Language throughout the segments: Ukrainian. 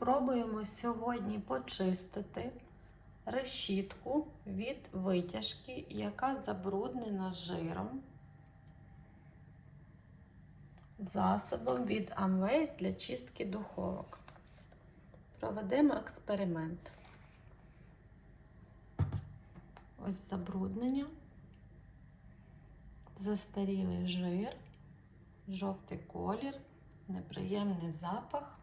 Спробуємо сьогодні почистити решітку від витяжки, яка забруднена жиром засобом від Amway для чистки духовок. Проведемо експеримент. Ось забруднення, застарілий жир, жовтий колір, неприємний запах.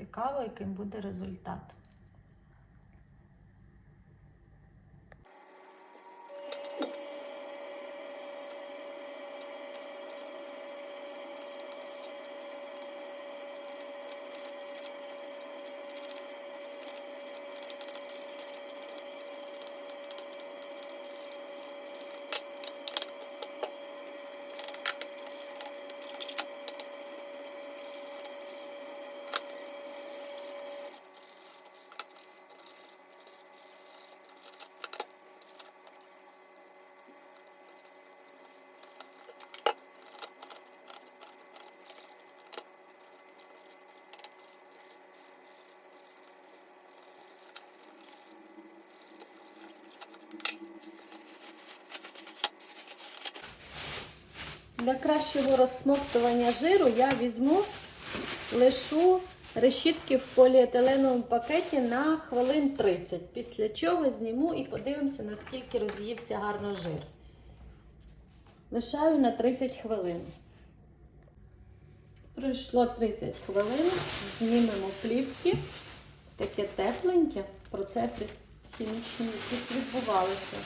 Цікаво, яким буде результат. Для кращого розсмоктування жиру я візьму, лишу решітки в поліетиленовому пакеті на хвилин 30. Після чого зніму і подивимося, наскільки роз'ївся гарно жир. Лишаю на 30 хвилин. Пройшло 30 хвилин, знімемо плівки. Таке тепленьке, процеси хімічні якісь відбувалися.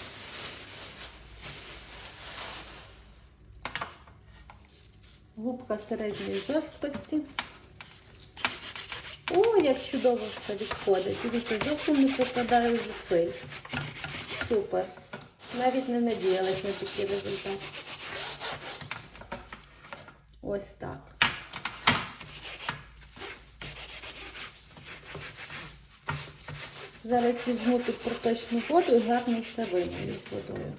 Губка середньої жорсткості. О, як чудово все відходить. Дивіться, зовсім не прикладаю зусиль. Супер. Навіть не надіялась на такий результат. Ось так. Зараз візьму під проточну воду і гарно все вимию з водою.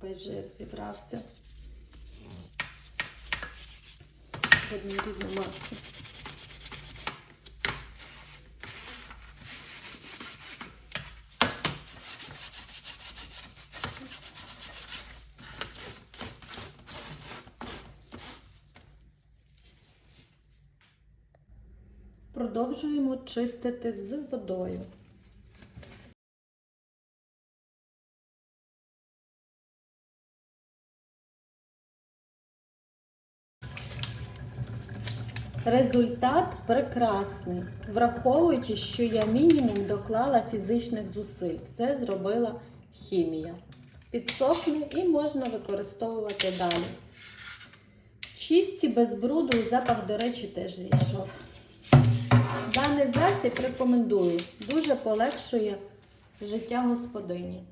Ось весь жир зібрався. В однорідну масу. Продовжуємо чистити з водою. Результат прекрасний, враховуючи, що я мінімум доклала фізичних зусиль. Все зробила хімія. Підсохне і можна використовувати далі. Чисті без бруду і запах, до речі, теж зійшов. Даний засіб рекомендую. Дуже полегшує життя господині.